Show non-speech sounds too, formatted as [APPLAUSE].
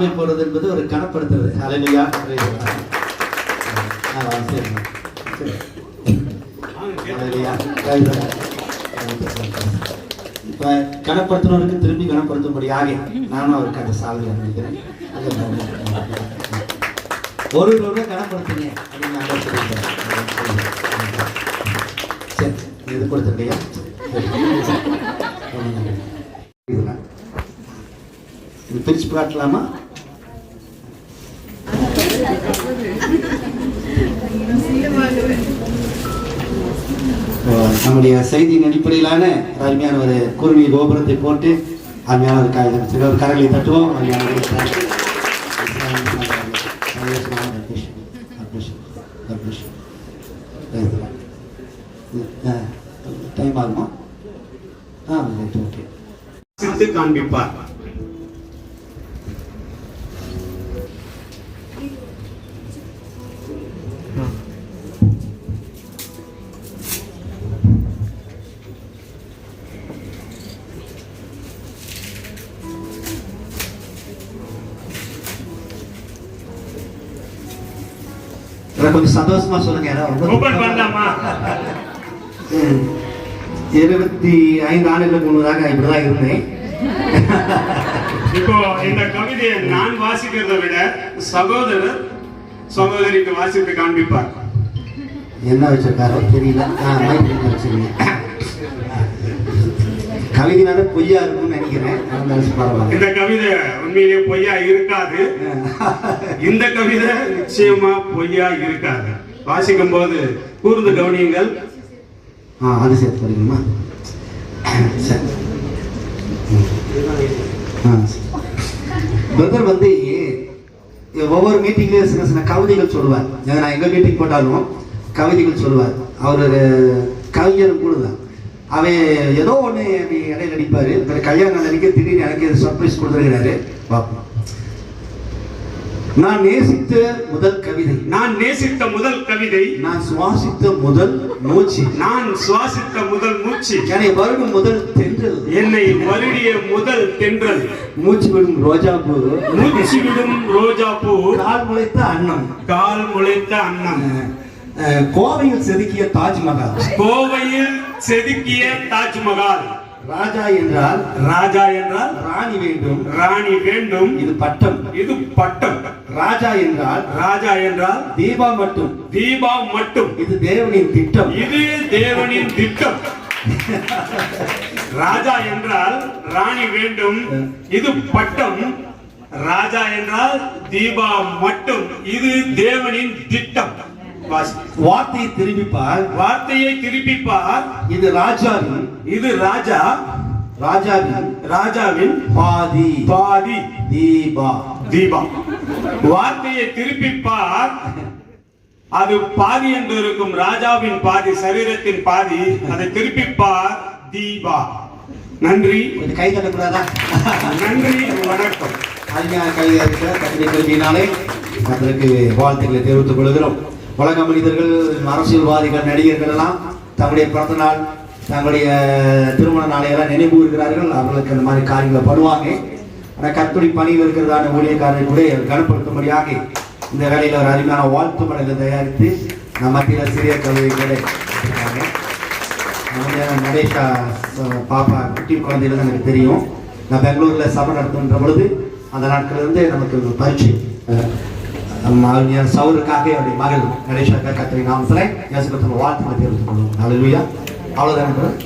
பார்வை போறது என்பது ஒரு கனப்படுத்துறது. அலைமையா இப்ப கனப்படுத்தினவருக்கு திரும்பி கனப்படுத்தும்படியாக நானும் அவருக்கு அந்த சாதனை அனுப்பிக்கிறேன். ஒரு ஒரு கனப்படுத்துங்க அப்படின்னு சரி இது கொடுத்துருக்கையா? இது பிரிச்சு காட்டலாமா நம்முடைய செய்தியின் அடிப்படையிலான அருமையான ஒரு குருவி கோபுரத்தை போட்டு அருமையான ஒரு காகிதம் சில ஒரு கரங்களை தட்டுவோம். அருமையான டைம் ஆகுமா ஆ ஓகே காண்பிப்பார். கொஞ்சம் சந்தோஷமா சொல்லுங்க. இருபத்தி ஐந்து ஆண்டுகளுக்கு முன்னதாக இப்படிதான் இருந்தேன். இப்போ இந்த கவிதையை நான் வாசிக்கிறதை விட சகோதரர் சகோதரிக்கு வாசித்து காண்பிப்பார். என்ன வச்சிருக்காரோ தெரியல. இங்க வச்சிருங்க கவிதைனால பொய்யா இருக்கும்னு நினைக்கிறேன். இந்த கவிதை உண்மையிலேயே பொய்யா இருக்காது. [LAUGHS] இந்த கவிதை நிச்சயமா பொய்யா இருக்காது. வாசிக்கும் போது கூர்ந்து கவனியுங்கள். ஆ அது சேர்த்து படிக்கணுமா? பிரதர் வந்து ஒவ்வொரு மீட்டிங்லேயும் சின்ன சின்ன கவிதைகள் சொல்லுவார். நான் எங்கள் மீட்டிங் போட்டாலும் கவிதைகள் சொல்லுவார். அவர் கவிஞரும் கூட தான். அவன் ஏதோ ஒன்று இடையில அடிப்பார் இந்த கல்யாணம் அன்னைக்கு திடீர்னு எனக்கு சர்ப்ரைஸ் கொடுத்துருக்கிறாரு. பார்ப்போம். நான் நேசித்த முதல் கவிதை. நான் நேசித்த முதல் கவிதை. நான் சுவாசித்த முதல் மூச்சு. நான் சுவாசித்த முதல் மூச்சு. என்னை வருடும் முதல் தென்றல். என்னை வருடிய முதல் தென்றல். மூச்சு விடும் ரோஜா பூ மூச்சு விடும் ரோஜா பூ கால் முளைத்த அன்னம். கால் முளைத்த அன்னம். கோவையில் செதுக்கிய தாஜ்மஹால். கோவையில் செதுக்கிய தாஜ்மஹால். ராஜா என்றால் ராஜா என்றால் ராணி வேண்டும். ராணி வேண்டும். இது பட்டம். இது பட்டம். ராஜா என்றால் ராஜா என்றால் தீபா மட்டும். தீபா மட்டும். இது தேவனின் திட்டம். இது தேவனின் திட்டம். ராஜா என்றால் ராணி வேண்டும். இது பட்டம். ராஜா என்றால் தீபா மட்டும். இது தேவனின் திட்டம். வார்த்தையை திரும்பிப்பார். வார்த்தையை திருப்பிப்பார் இது ராஜாவின் இது ராஜா. ராஜாவின் ராஜாவின் பாதி. பாதி. தீபா. தீபா. வார்த்தையை திருப்பிப்பார் அது பாதி என்று இருக்கும் ராஜாவின் பாதி சரீரத்தின் பாதி. அதை திருப்பிப்பார் தீபா. நன்றி. கொஞ்சம் கை தட்டக்கூடாதா? நன்றி வணக்கம். அருமையான கவிதை கவிதை கல்வியினாலே அதற்கு வாழ்த்துக்களை தெரிவித்துக் கொள்கிறோம். உலக மனிதர்கள் அரசியல்வாதிகள் நடிகர்கள் எல்லாம் தங்களுடைய பிறந்த நாள் தங்களுடைய திருமண நாளையெல்லாம் நினைவு கூறுகிறார்கள். அவர்களுக்கு அந்த மாதிரி காரியங்களை பண்ணுவாங்க. ஆனால் கத்துடி பணியில் இருக்கிறதான ஊழியக்காரர்கள் கூட கனப்படுத்தும்படியாக இந்த வேலையில் ஒரு அருமையான வாழ்த்து மடலை தயாரித்து நம்ம மத்தியில் சிறிய கவிதைகளை நடேஷா பாப்பா குட்டி குழந்தைகள் எனக்கு தெரியும். நான் பெங்களூரில் சபை நடத்துன்ற பொழுது அந்த நாட்கள்ல இருந்து நமக்கு ஒரு பரிச்சை சௌருக்காக அவருடைய மகள் நடேஷாக்கா கத்திரி நாமத்தில் இயேசு கிறிஸ்துவின் வாழ்த்துக்களை தெரிவித்துக் கொள்வோம் அவ்வளோதான்